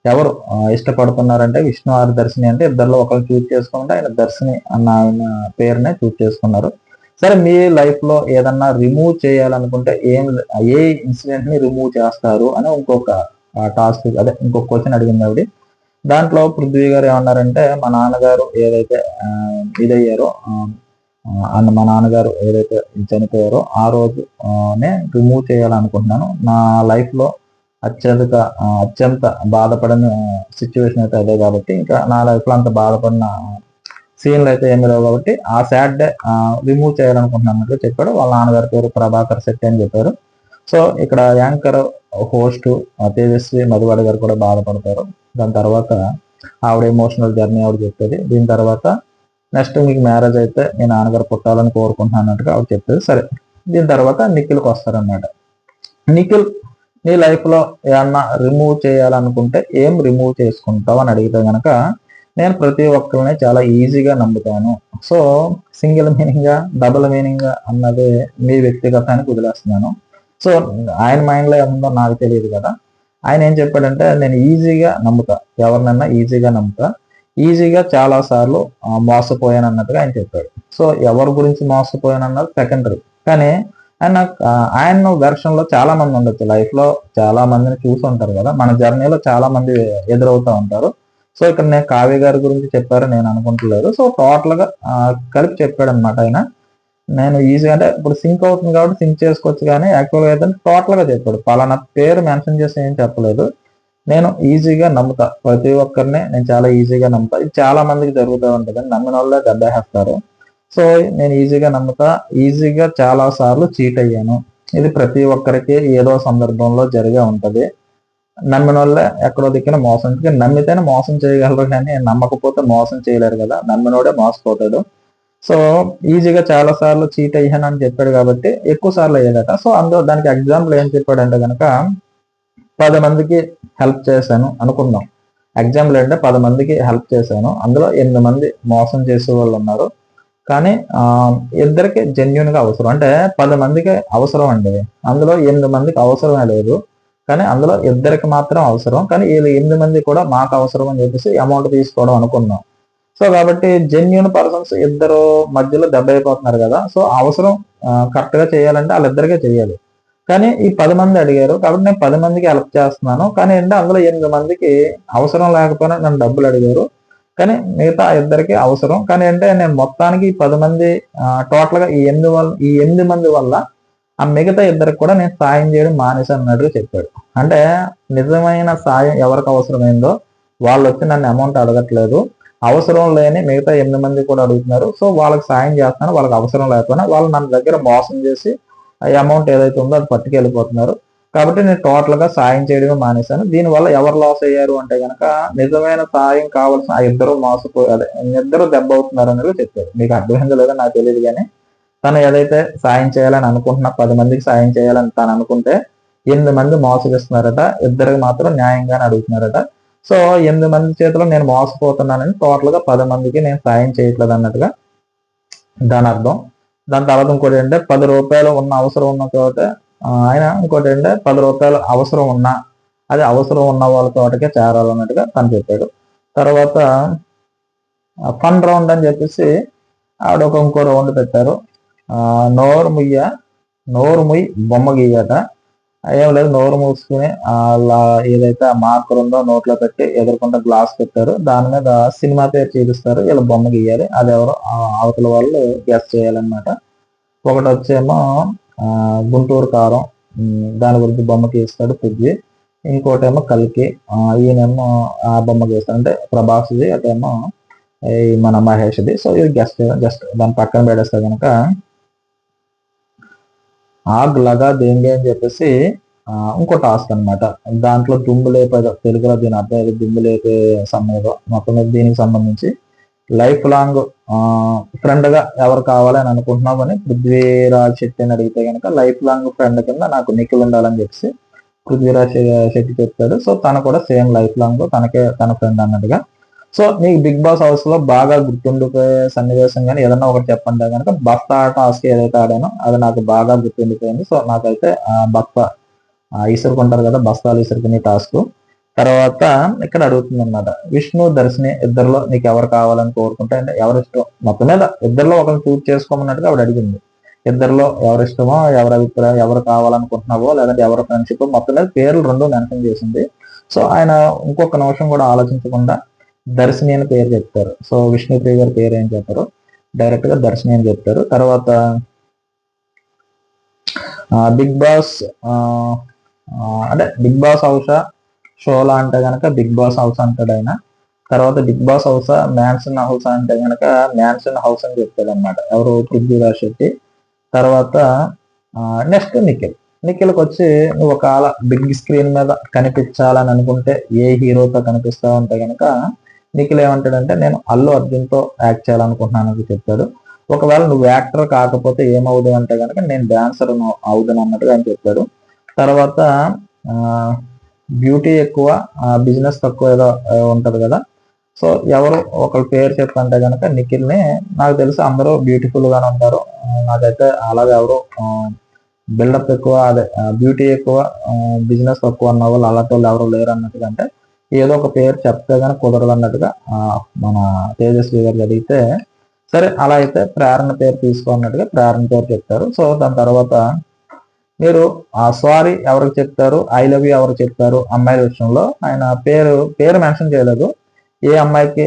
ఎవరు ఇష్టపడుతున్నారంటే విష్ణు ఆర్ దర్శిని అంటే ఇద్దరిలో ఒకరు చూజ్ చేసుకుంటే ఆయన దర్శిని అన్న ఆయన పేరునే చూజ్ చేసుకున్నారు. సరే మీ లైఫ్లో ఏదన్నా రిమూవ్ చేయాలనుకుంటే ఏం ఏ ఇన్సిడెంట్ని రిమూవ్ చేస్తారు అని ఇంకొక టాస్క్ అదే ఇంకొక క్వశ్చన్ అడిగింది ఆవిడ. దాంట్లో పృథ్వీ గారు ఏమన్నారంటే మా నాన్నగారు ఏదైతే ఇదయ్యారో అన్న మా నాన్నగారు ఏదైతే చనిపోయారో ఆ రోజు నే రిమూవ్ చేయాలనుకుంటున్నాను. నా లైఫ్లో అత్యధిక అత్యంత బాధపడిన సిచ్యువేషన్ అయితే అదే కాబట్టి ఇంకా నా లైఫ్లో అంత బాధపడిన సీన్లు అయితే ఏమి లేవు కాబట్టి ఆ సాడ్ డే రిమూవ్ చేయాలనుకుంటున్నాను చెప్పాడు. వాళ్ళ నాన్నగారి పేరు ప్రభాకర్ శెట్టి అని చెప్పారు. సో ఇక్కడ యాంకర్ హోస్ట్ తేజస్వి మధువాడి గారు కూడా బాధపడతారు. దాని తర్వాత ఆవిడ ఎమోషనల్ జర్నీ ఆవిడ చెప్పేది. దీని తర్వాత నెక్స్ట్ మీకు మ్యారేజ్ అయితే మీ నాన్నగారు పుట్టాలని కోరుకుంటున్నాను అన్నట్టుగా ఆవిడ చెప్పేది. సరే దీని తర్వాత నిఖిల్కి వస్తారన్నమాట. నిఖిల్ నీ లైఫ్లో ఏమన్నా రిమూవ్ చేయాలనుకుంటే ఏం రిమూవ్ చేసుకుంటావు అని అడిగితే కనుక నేను ప్రతి ఒక్కరిని చాలా ఈజీగా నమ్ముతాను. సో సింగిల్ మీనింగ్గా డబుల్ మీనింగ్ అన్నది మీ వ్యక్తిగతానికి వదిలేస్తున్నాను. సో ఆయన మైండ్లో ఏముందో నాకు తెలియదు కదా. ఆయన ఏం చెప్పాడంటే నేను ఈజీగా నమ్ముతా. ఎవరినన్నా ఈజీగా నమ్ముతా. ఈజీగా చాలా సార్లు మోసపోయాను అన్నట్టుగా ఆయన చెప్పాడు. సో ఎవరి గురించి మోసపోయాను అన్నది సెకండరీ కానీ ఆయన ఆయన వెర్షన్లో చాలా మంది ఉండొచ్చు. లైఫ్లో చాలా మందిని చూసి ఉంటారు కదా. మన జర్నీలో చాలా మంది ఎదురవుతూ ఉంటారు. సో ఇక్కడ నేను కావ్య గారి గురించి చెప్పారు నేను అనుకుంటలేదు. సో టోటల్గా కలిపి చెప్పాడు అనమాట ఆయన. నేను ఈజీగా అంటే ఇప్పుడు సింక్ అవుతుంది కాబట్టి సింక్ చేసుకోవచ్చు కానీ యాక్చువల్గా అయితే టోటల్గా చెప్పాడు. పలానా పేరు మెన్షన్ చేసి ఏం చెప్పలేదు. నేను ఈజీగా నమ్ముతా. ప్రతి ఒక్కరిని నేను చాలా ఈజీగా నమ్ముతా. ఇది చాలా మందికి జరుగుతూ ఉంటుంది. నమ్మిన వాళ్ళే దెబ్బేస్తారు సో నేను ఈజీగా నమ్ముతా. ఈజీగా చాలా సార్లు చీట్ అయ్యాను. ఇది ప్రతి ఒక్కరికి ఏదో సందర్భంలో జరిగే ఉంటది. నమ్మిన వాళ్ళే ఎక్కడో దిక్కిన మోసం. నమ్మితేనే మోసం చేయగలరు కానీ నమ్మకపోతే మోసం చేయలేరు కదా. నమ్మినోడే మోసపోతాడు. సో ఈజీగా చాలా సార్లు చీట్ అయ్యాను అని చెప్పాడు కాబట్టి ఎక్కువ సార్లు అయ్యాడట. సో అందులో దానికి ఎగ్జాంపుల్ ఏం చెప్పాడంటే కనుక పది మందికి హెల్ప్ చేశాను అనుకుందాం. ఎగ్జాంపుల్ అంటే పది మందికి హెల్ప్ చేశాను. అందులో ఎనిమిది మంది మోసం చేసే వాళ్ళు ఉన్నారు. కానీ ఇద్దరికి జెన్యున్గా అవసరం. అంటే పది మందికి అవసరం అండి. అందులో ఎనిమిది మందికి అవసరమే లేదు. కానీ అందులో ఇద్దరికి మాత్రం అవసరం. కానీ వీళ్ళు ఎనిమిది మంది కూడా మాకు అవసరం అని చెప్పేసి అమౌంట్ తీసుకోవడం అనుకున్నాం. సో కాబట్టి జెన్యున్ పర్సన్స్ ఇద్దరు మధ్యలో దెబ్బ అయిపోతున్నారు కదా. సో అవసరం కరెక్ట్గా చేయాలంటే వాళ్ళిద్దరికే చేయాలి. కానీ ఈ పది మంది అడిగారు కాబట్టి నేను పది మందికి హెల్ప్ చేస్తున్నాను. కానీ ఏంటంటే అందులో ఎనిమిది మందికి అవసరం లేకపోయినా నన్ను డబ్బులు అడిగారు. కానీ మిగతా ఇద్దరికి అవసరం. కానీ అంటే నేను మొత్తానికి పది మంది టోటల్గా ఈ ఎనిమిది వల్ల ఈ ఎనిమిది మంది వల్ల ఆ మిగతా ఇద్దరికి కూడా నేను సాయం చేయడం మానేసి అన్నట్టుగా చెప్పాడు. అంటే నిజమైన సాయం ఎవరికి అవసరమైందో వాళ్ళు వచ్చి నన్ను అమౌంట్ అడగట్లేదు. అవసరం లేని మిగతా ఎనిమిది మంది కూడా అడుగుతున్నారు. సో వాళ్ళకి సాయం చేస్తున్నాను. వాళ్ళకి అవసరం లేకపోయినా వాళ్ళు నన్ను దగ్గర మోసం చేసి ఆ అమౌంట్ ఏదైతే ఉందో అది పట్టుకెళ్ళిపోతున్నారు. కాబట్టి నేను టోటల్గా సాయం చేయడమే మానేశాను. దీనివల్ల ఎవరు లాస్ అయ్యారు అంటే కనుక నిజమైన సాయం కావాల్సిన ఆ ఇద్దరు మోసపోయి అదే ఇద్దరు దెబ్బ అవుతున్నారు అనేది చెప్పారు. మీకు అర్థమైందో లేదో నాకు తెలియదు కానీ తను ఏదైతే సాయం చేయాలని అనుకుంటున్నా పది మందికి సాయం చేయాలని తను అనుకుంటే ఎనిమిది మంది మోసగిస్తున్నారట ఇద్దరికి మాత్రం న్యాయంగానే అడుగుతున్నారట. సో ఎనిమిది మంది చేతిలో నేను మోసపోతున్నానని టోటల్గా పది మందికి నేను సాయం చేయట్లేదు అన్నట్టుగా దాని అర్థం. దాని తర్వాత ఇంకోటి ఏంటంటే పది రూపాయలు ఉన్న అవసరం ఉన్న చోట ఆయన ఇంకోటి ఏంటంటే పది రూపాయలు అవసరం ఉన్న అది అవసరం ఉన్న వాళ్ళ తోటకే చేరాలన్నట్టుగా తను చెప్పాడు. తర్వాత ఫన్ రౌండ్ అని చెప్పేసి ఆవిడ ఒక ఇంకో రౌండ్ పెట్టారు. నోరు ముయ్య నోరు ముయ్యి బొమ్మ గీయట. ఏం లేదు నోరు మూసుకుని అలా ఏదైతే ఆ మార్కర్ ఉందో నోట్లో పెట్టి ఎదుర్కొంటే గ్లాస్ పెట్టారు. దాని మీద సినిమా పేరు చూపిస్తారు. వీళ్ళు బొమ్మ గీయాలి. అది ఎవరో? ఆ అవతల వాళ్ళు గెస్ చేయాలన్నమాట. ఒకటి వచ్చేమో గుంటూరు కారం. దాని గురించి బొమ్మ గీస్తాడు పుజ్జి. ఇంకోటేమో కల్కి. ఈయనేమో ఆ బొమ్మ గీస్తాడు. అంటే ప్రభాస్ది అటేమో ఈ మన మహేష్ది. సో ఇది గెస్ట్ జస్ట్ దాని పక్కన పెడేస్తే కనుక ఆగ్ లగా దేంగే అని చెప్పేసి ఇంకో టాస్క్ అన్నమాట. దాంట్లో దుమ్ము లేపే తెలుగులో దీని అర్థం ఏదో దుమ్ము లేపే సమయంలో మొత్తం మీద దీనికి సంబంధించి లైఫ్ లాంగ్ ఫ్రెండ్గా ఎవరు కావాలని అనుకుంటున్నామని పృథ్వీరాజ్ శెట్టి అని అడిగితే కనుక లైఫ్ లాంగ్ ఫ్రెండ్ కింద నాకు నిఖిల్ ఉండాలని చెప్పేసి పృథ్వీరాజ్ శెట్టి చెప్తాడు సో తను కూడా సేమ్ లైఫ్ లాంగ్ తనకే తన ఫ్రెండ్ అన్నట్టుగా సో నీకు బిగ్ బాస్ హౌస్లో బాగా గుర్తుండిపోయే సన్నివేశం కానీ ఏదన్నా ఒకటి చెప్పండి. కనుక బస్తా టాస్క్ ఏదైతే ఆడానో అది నాకు బాగా గుర్తుండిపోయింది. సో నాకైతే ఆ బస్తా ఇసురుకుంటారు కదా బస్తాలు ఇసురుకునే టాస్క్ తర్వాత ఇక్కడ అడుగుతుంది అనమాట విష్ణు దర్శిని ఇద్దరిలో నీకు ఎవరు కావాలని కోరుకుంటే అంటే ఎవరి ఇష్టం? మొత్తం మీద ఇద్దరిలో ఒకరిని చూస్ చేసుకోమన్నట్టుగా ఆవిడ అడిగింది. ఇద్దరిలో ఎవరి ఇష్టమో ఎవరి అభిప్రాయం ఎవరు కావాలనుకుంటున్నావో లేదంటే ఎవరి ఫ్రెండ్షిప్ మొత్తం మీద పేర్లు రెండు మెన్షన్ చేసింది. సో ఆయన ఇంకొక నిమిషం కూడా ఆలోచించకుండా దర్శిని అని పేరు చెప్తారు. సో విష్ణుప్రియ గారి పేరు ఏం చెప్పారు డైరెక్ట్గా దర్శిని అని చెప్తారు. తర్వాత బిగ్ బాస్ అంటే బిగ్ బాస్ హౌస్ షోలా అంటే గనక బిగ్ బాస్ హౌస్ అంటాడు ఆయన. తర్వాత Bigg Boss house mansion house అంటే గనక మ్యాన్సన్ హౌస్ అని చెప్తాడు అనమాట ఎవరు పృథ్వీరాజ్ శెట్టి. తర్వాత నెక్స్ట్ నిఖిల్. నిఖిల్కి వచ్చి నువ్వు ఒకవేళ బిగ్ స్క్రీన్ మీద కనిపించాలని అనుకుంటే ఏ హీరోతో కనిపిస్తావు అంటే గనక నిఖిల్ ఏమంటాడంటే నేను అల్లు అర్జున్తో యాక్ట్ చేయాలనుకుంటున్నాను అని చెప్పాడు. ఒకవేళ నువ్వు యాక్టర్ కాకపోతే ఏమవుదు అంటే కనుక నేను డాన్సర్ అవుదాను అన్నట్టుగా అని చెప్పాడు. తర్వాత బ్యూటీ ఎక్కువ బిజినెస్ తక్కువ ఏదో ఉంటుంది కదా. సో ఎవరు ఒకరు పేరు చెప్పంటే కనుక నిఖిల్ని నాకు తెలుసు అందరూ బ్యూటిఫుల్గానే ఉంటారు. నాకైతే అలాగే ఎవరు బిల్డప్ ఎక్కువ అదే బ్యూటీ ఎక్కువ బిజినెస్ తక్కువ అన్న వాళ్ళు అలాంటి వాళ్ళు ఎవరు లేరు అన్నట్టుగా అంటే ఏదో ఒక పేరు చెప్తే కానీ కుదరదు అన్నట్టుగా మన తేజస్వి గారు అడిగితే సరే అలా అయితే ప్రేరణ పేరు తీసుకున్నట్టుగా ప్రేరణ పేరు చెప్తారు సో దాని తర్వాత మీరు ఆ సారీ ఎవరికి చెప్తారు ఐ లవ్ యూ ఎవరికి చెప్తారు అమ్మాయిల విషయంలో ఆయన పేరు పేరు మెన్షన్ చేయలేదు. ఏ అమ్మాయికి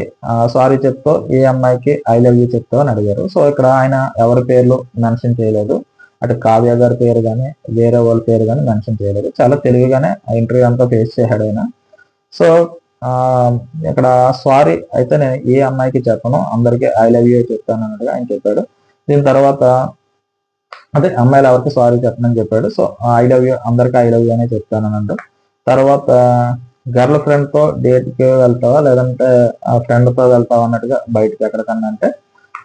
సారీ చెప్తావు ఏ అమ్మాయికి ఐ లవ్ యూ చెప్తావు అని అడిగారు. సో ఇక్కడ ఆయన ఎవరి పేర్లు మెన్షన్ చేయలేదు. అటు కావ్య గారి పేరు కానీ వేరే వాళ్ళ పేరు కానీ మెన్షన్ చేయలేదు. చాలా తెలివిగానే ఇంటర్వ్యూ అంతా ఫేస్ చేశాడు ఆయన. సో ఆ, ఇక్కడ సారీ అయితే నేను ఏ అమ్మాయికి చెప్పను. అందరికీ ఐ లవ్ యూ చెప్తాను అన్నట్టుగా ఆయన చెప్పాడు. దీని తర్వాత అదే అమ్మాయిలు ఎవరికి సారీ చెప్పనని చెప్పాడు. సో ఐ లవ్ యూ అందరికి ఐ లవ్ యూ అనే చెప్తాను అన్నట్టు. తర్వాత గర్ల్ ఫ్రెండ్తో డేట్కి వెళ్తావా? లేదంటే ఆ ఫ్రెండ్తో వెళ్తావా అన్నట్టుగా బయటకి ఎక్కడికన్నా అంటే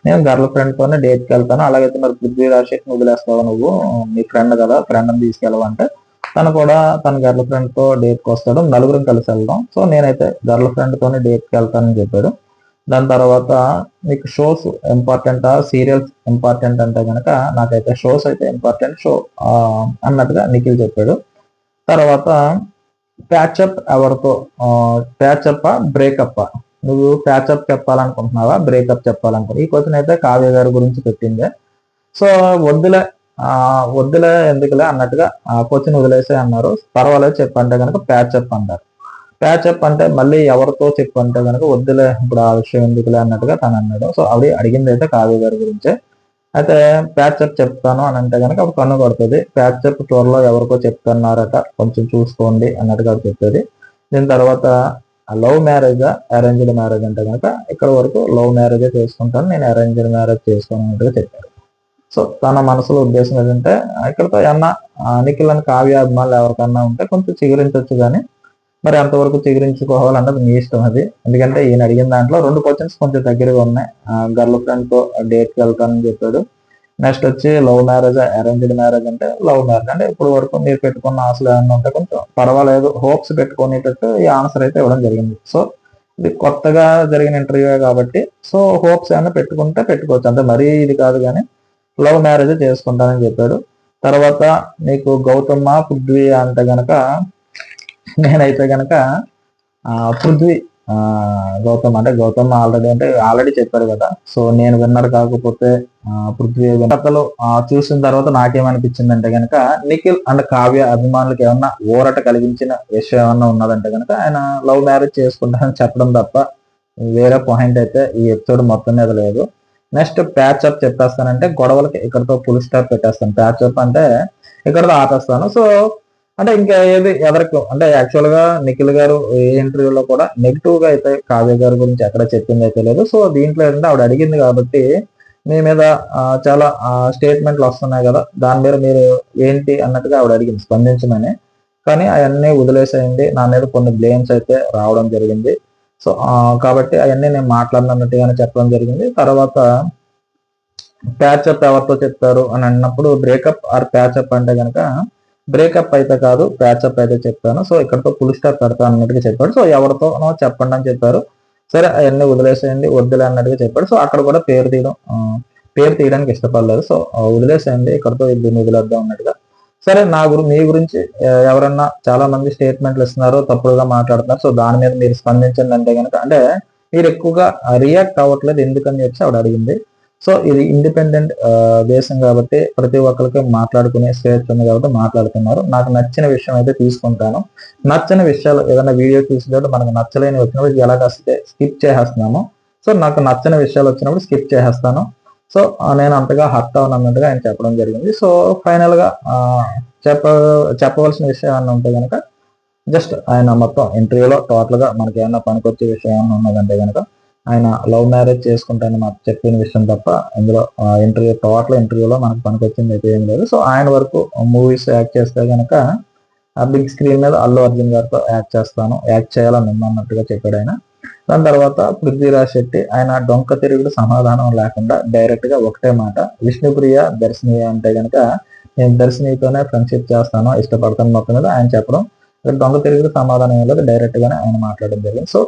నేను గర్ల్ ఫ్రెండ్ తోనే డేట్కి వెళ్తాను. అలాగైతే మరి పృథ్వీ రాజశేఖర్ వదిలేస్తావా నువ్వు? నీ ఫ్రెండ్ కదా ఫ్రెండ్ని తీసుకెళ్ళవంటే. తను కూడా తన గర్ల్ ఫ్రెండ్తో డేట్కి వస్తాడు. నలుగురం కలిసి వెళ్దాం. సో నేనైతే గర్ల్ ఫ్రెండ్ తోనే డేట్కి వెళ్తానని చెప్పాడు. దాని తర్వాత మీకు షోస్ ఇంపార్టెంటా? సీరియల్స్ ఇంపార్టెంట్ అంటే కనుక నాకైతే షోస్ అయితే ఇంపార్టెంట్. షో అన్నట్టుగా నిఖిల్ చెప్పాడు. తర్వాత ప్యాచప్ ఎవరితో? ప్యాచప్ బ్రేకప్ నువ్వు ప్యాచప్ చెప్పాలనుకుంటున్నావా? బ్రేకప్ చెప్పాలనుకుంటున్నావు ఈ క్వశ్చన్ అయితే కావ్య గారి గురించి పెట్టిందే. సో వద్దులే వద్దులే ఎందుకులే అన్నట్టుగా ఆ వదిలేసే అన్నారు. పర్వాలేదు చెప్పంటే కనుక ప్యాచప్ అన్నారు ప్యాచప్ అంటే మళ్ళీ ఎవరితో చెప్పంటే కనుక వద్దులే ఇప్పుడు ఆ విషయం ఎందుకులే అన్నట్టుగా తను అన్నాడు. సో ఆవిడ అడిగింది అయితే కావ్య గారి గురించే. అయితే ప్యాచప్ చెప్తాను అని అంటే కనుక అప్పుడు కన్ను కొడుతుంది. ప్యాచప్ త్వరలో ఎవరికో చెప్తున్నారట కొంచెం చూసుకోండి అన్నట్టుగా ఆవిడ చెప్తుంది దీని తర్వాత లవ్ మ్యారేజ్ అరేంజ్డ్ మ్యారేజ్ అంటే కనుక ఇక్కడ వరకు లవ్ మ్యారేజ్ చేసుకుంటాను నేను అరేంజ్డ్ మ్యారేజ్ చేసుకోను అన్నట్టుగా చెప్పారు. సో తన మనసులో ఉద్దేశం ఏంటంటే ఇక్కడతో ఏమన్నా నిఖిల్ అని కావ్య అభిమానులు ఎవరికన్నా ఉంటే కొంచెం చిగురించవచ్చు కానీ మరి అంతవరకు చిగురించుకోవాలన్నది మీ ఇష్టం అది. ఎందుకంటే ఈయన అడిగిన దాంట్లో రెండు క్వశ్చన్స్ కొంచెం దగ్గరగా ఉన్నాయి. గర్ల్ ఫ్రెండ్తో డేట్ వెళ్తానని చెప్పాడు. నెక్స్ట్ వచ్చి లవ్ మ్యారేజ్? అరేంజ్డ్ మ్యారేజ్ అంటే లవ్ మ్యారేజ్. అంటే ఇప్పుడు వరకు మీరు పెట్టుకున్న ఆశలు ఏమన్నా ఉంటే కొంచెం పర్వాలేదు హోప్స్ పెట్టుకునేటట్టు ఈ ఆన్సర్ అయితే ఇవ్వడం జరిగింది. సో ఇది కొత్తగా జరిగిన ఇంటర్వ్యూ కాబట్టి సో హోప్స్ ఏమైనా పెట్టుకుంటే పెట్టుకోవచ్చు. అంటే మరీ ఇది కాదు కానీ లవ్ మ్యారేజ్ చేసుకుంటానని చెప్పాడు. తర్వాత నీకు గౌతమ్మ పృథ్వీ అంటే గనక నేనైతే గనక పృథ్వీ గౌతమ్ అంటే గౌతమ్ ఆల్రెడీ అంటే ఆల్రెడీ చెప్పారు కదా. సో నేను విన్నర్ కాకపోతే పృథ్వీ కథలు చూసిన తర్వాత నాకేమనిపించింది అంటే కనుక నిఖిల్ అండ్ కావ్య అభిమానులకు ఏమన్నా ఊరట కలిగించిన విషయం ఏమన్నా ఉన్నదంటే కనుక ఆయన లవ్ మ్యారేజ్ చేసుకుంటానని చెప్పడం తప్ప వేరే పాయింట్ అయితే ఈ ఎపిసోడ్ మొత్తం మీద లేదు. నెక్స్ట్ ప్యాచ్ అప్ చెప్పేస్తానంటే గొడవలకి ఇక్కడతో ఫుల్ స్టాప్ పెట్టేస్తాను. ప్యాచ్ అప్ అంటే ఇక్కడతో ఆపేస్తాను. సో అంటే ఇంకా ఏది ఎవరికి అంటే యాక్చువల్గా నిఖిల్ గారు ఏ ఇంటర్వ్యూలో కూడా నెగిటివ్గా అయితే కావ్య గారి గురించి ఎక్కడ చెప్పింది అయితే లేదు. సో దీంట్లో ఏంటంటే ఆవిడ అడిగింది కాబట్టి మీ మీద చాలా స్టేట్మెంట్లు వస్తున్నాయి కదా దాని మీద మీరు ఏంటి అన్నట్టుగా ఆవిడ అడిగింది స్పందించమని. కానీ అవన్నీ వదిలేసేయండి. నా మీద కొన్ని బ్లేమ్స్ అయితే రావడం జరిగింది. సో కాబట్టి అవన్నీ నేను మాట్లాడినట్టుగానే చెప్పడం జరిగింది. తర్వాత ప్యాచప్ ఎవరితో చెప్తారు అని అన్నప్పుడు బ్రేకప్ ఆర్ ప్యాచప్ అంటే కనుక బ్రేకప్ అయితే కాదు ప్యాచప్ అయితే చెప్తాను సో ఇక్కడతో ఫుల్ స్టాప్ పెడతాను అన్నట్టుగా చెప్పాడు. సో ఎవరితోనో చెప్పండి అని చెప్పారు. సరే అవన్నీ వదిలేసేయండి వద్దులే అన్నట్టుగా చెప్పాడు. సో అక్కడ కూడా పేరు తీయడం పేరు తీయడానికి ఇష్టపడలేదు. సో వదిలేసేయండి ఇక్కడతో దీన్ని వదిలేద్దాం అన్నట్టుగా సరే నా గురి మీ గురించి ఎవరన్నా చాలా మంది స్టేట్మెంట్లు ఇస్తున్నారు తప్పుడుగా మాట్లాడుతున్నారు. సో దాని మీద మీరు స్పందించండి అంటే కనుక అంటే మీరు ఎక్కువగా రియాక్ట్ అవ్వట్లేదు ఎందుకని చెప్పి ఆవిడ అడిగింది. సో ఇది ఇండిపెండెంట్ దేశం కాబట్టి ప్రతి ఒక్కరికి మాట్లాడుకునే స్వేచ్ఛ ఉంది కాబట్టి మాట్లాడుతున్నారు. నాకు నచ్చిన విషయం అయితే తీసుకుంటాను. నచ్చిన విషయాలు ఏదైనా వీడియో చూసినప్పుడు మనకు నచ్చలేని వచ్చినప్పుడు ఎలాగొస్తే స్కిప్ చేసేస్తున్నాము. సో నాకు నచ్చిన విషయాలు వచ్చినప్పుడు స్కిప్ చేసేస్తాను. సో నేను అంతగా హర్ట్ అవునన్నట్టుగా ఆయన చెప్పడం జరిగింది. సో ఫైనల్గా చెప్ప చెప్పవలసిన విషయం ఏమన్నా ఉంటే కనుక జస్ట్ ఆయన మొత్తం ఇంటర్వ్యూలో టోటల్గా మనకి ఏమన్నా పనికొచ్చే విషయం ఏమన్నా ఉన్నదంటే కనుక ఆయన లవ్ మ్యారేజ్ చేసుకుంటానని మాకు చెప్పిన విషయం తప్ప ఇందులో ఇంటర్వ్యూ టోటల్ ఇంటర్వ్యూలో మనకు పనికొచ్చింది అయితే ఏం లేదు. సో ఆయన వరకు మూవీస్ యాక్ట్ చేస్తే కనుక ఆ బిగ్ స్క్రీన్ మీద అల్లు అర్జున్ గారితో యాక్ట్ చేస్తాను యాక్ట్ చేయాలని ఉందన్నట్టుగా చెప్పాడు ఆయన. దాని తర్వాత పృథ్వీరాజ్ శెట్టి ఆయన డొంక తిరుగుడు సమాధానం లేకుండా డైరెక్ట్గా ఒకటే మాట విష్ణుప్రియ దర్శనీయ అంటే కనుక నేను దర్శినితోనే ఫ్రెండ్షిప్ చేస్తాను ఇష్టపడతాను మొత్తం మీద ఆయన చెప్పడం దొంగ తిరుగుడు సమాధానం లేదు డైరెక్ట్ గానే ఆయన మాట్లాడడం జరిగింది. సో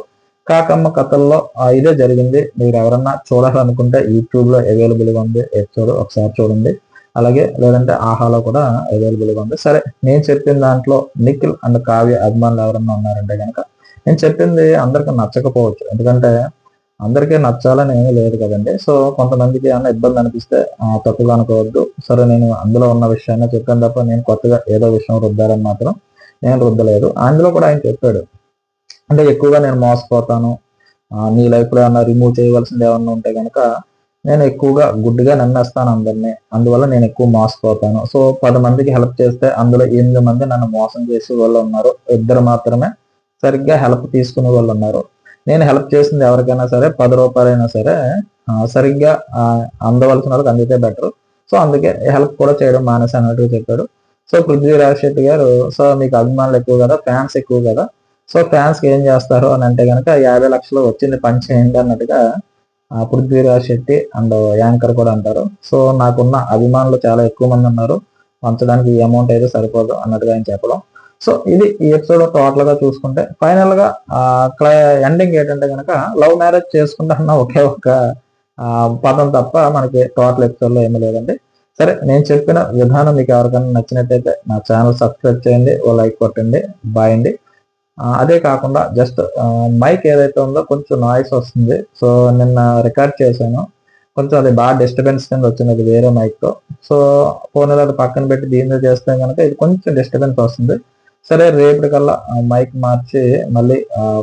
కాకమ్మ కథల్లో ఇదే జరిగింది. మీరు ఎవరన్నా చూడాలనుకుంటే యూట్యూబ్లో అవైలబుల్గా ఉంది. ఎపిసోడ్ ఒకసారి చూడండి. అలాగే లేదంటే ఆహాలో కూడా అవైలబుల్గా ఉంది. సరే నేను చెప్పిన దాంట్లో నిఖిల్ అండ్ కావ్య అభిమానులు ఎవరన్నా ఉన్నారంటే కనుక నేను చెప్పింది అందరికి నచ్చకపోవచ్చు. ఎందుకంటే అందరికీ నచ్చాలని ఏమీ లేదు కదండి. సో కొంతమందికి ఏమైనా ఇబ్బంది అనిపిస్తే తప్పుగా అనుకోవద్దు. సరే నేను అందులో ఉన్న విషయాన్ని చెప్పాను తప్ప నేను కొత్తగా ఏదో విషయం రుద్దాలని మాత్రం నేను రుద్దలేదు. అందులో కూడా ఆయన చెప్పాడు. అంటే ఎక్కువగా నేను మోసపోతాను. నీ లైఫ్లో ఏమన్నా రిమూవ్ చేయవలసింది ఏమన్నా ఉంటే కనుక నేను ఎక్కువగా గుడ్డిగా నమ్మేస్తాను అందరినీ. అందువల్ల నేను ఎక్కువ మోసపోతాను. సో పది మందికి హెల్ప్ చేస్తే అందులో ఎనిమిది మంది నన్ను మోసం చేసే వాళ్ళు ఉన్నారు. ఇద్దరు మాత్రమే సరిగ్గా హెల్ప్ తీసుకునే వాళ్ళు ఉన్నారు. నేను హెల్ప్ చేసింది ఎవరికైనా సరే పది రూపాయలైనా సరే సరిగ్గా అందవలసిన వాళ్ళకి అందితే బెటర్ సో అందుకే హెల్ప్ కూడా చేయడం మానేసి అన్నట్టుగా చెప్పాడు. సో పృథ్వీరాజ్ శెట్టి గారు సో మీకు అభిమానులు ఎక్కువ కదా ఫ్యాన్స్ ఎక్కువ కదా సో ఫ్యాన్స్ ఏం చేస్తారు? అని అంటే కనుక యాభై లక్షలు వచ్చింది పని చేయండి అన్నట్టుగా పృథ్వీరాజ్ శెట్టి అండ్ యాంకర్ కూడా అంటారు. సో నాకున్న అభిమానులు చాలా ఎక్కువ మంది ఉన్నారు. పంచడానికి ఈ అమౌంట్ అయితే సరిపోదు అన్నట్టుగా ఆయన చెప్పడం. సో ఇది ఈ ఎపిసోడ్ టోటల్గా చూసుకుంటే ఫైనల్గా ఎండింగ్ ఏంటంటే కనుక లవ్ మ్యారేజ్ చేసుకుంటా ఒకే ఒక పదం తప్ప మనకి టోటల్ ఎపిసోడ్లో ఏమీ లేదండి. సరే నేను చెప్పిన విధానం మీకు ఎవరికైనా నచ్చినట్టయితే నా ఛానల్ సబ్స్క్రైబ్ చేయండి ఓ లైక్ కొట్టండి బాయ్ అండి. అదే కాకుండా జస్ట్ మైక్ ఏదైతే ఉందో కొంచెం నాయిస్ వస్తుంది. సో నిన్న రికార్డ్ చేశాను. కొంచెం అది బాగా డిస్టర్బెన్స్ కింద వచ్చింది అది వేరే మైక్తో సో ఫోన్ అది పక్కన పెట్టి దీనిలో చేస్తే కనుక ఇది కొంచెం డిస్టర్బెన్స్ వస్తుంది. సరే రేపటికల్లా మైక్ మార్చి మళ్ళీ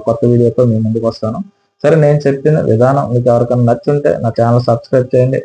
కొత్త వీడియోతో మీ ముందుకు వస్తాను సరే నేను చెప్పిన విధానం మీకు ఎవరికైనా నచ్చుంటే నా ఛానల్ సబ్స్క్రైబ్ చేయండి.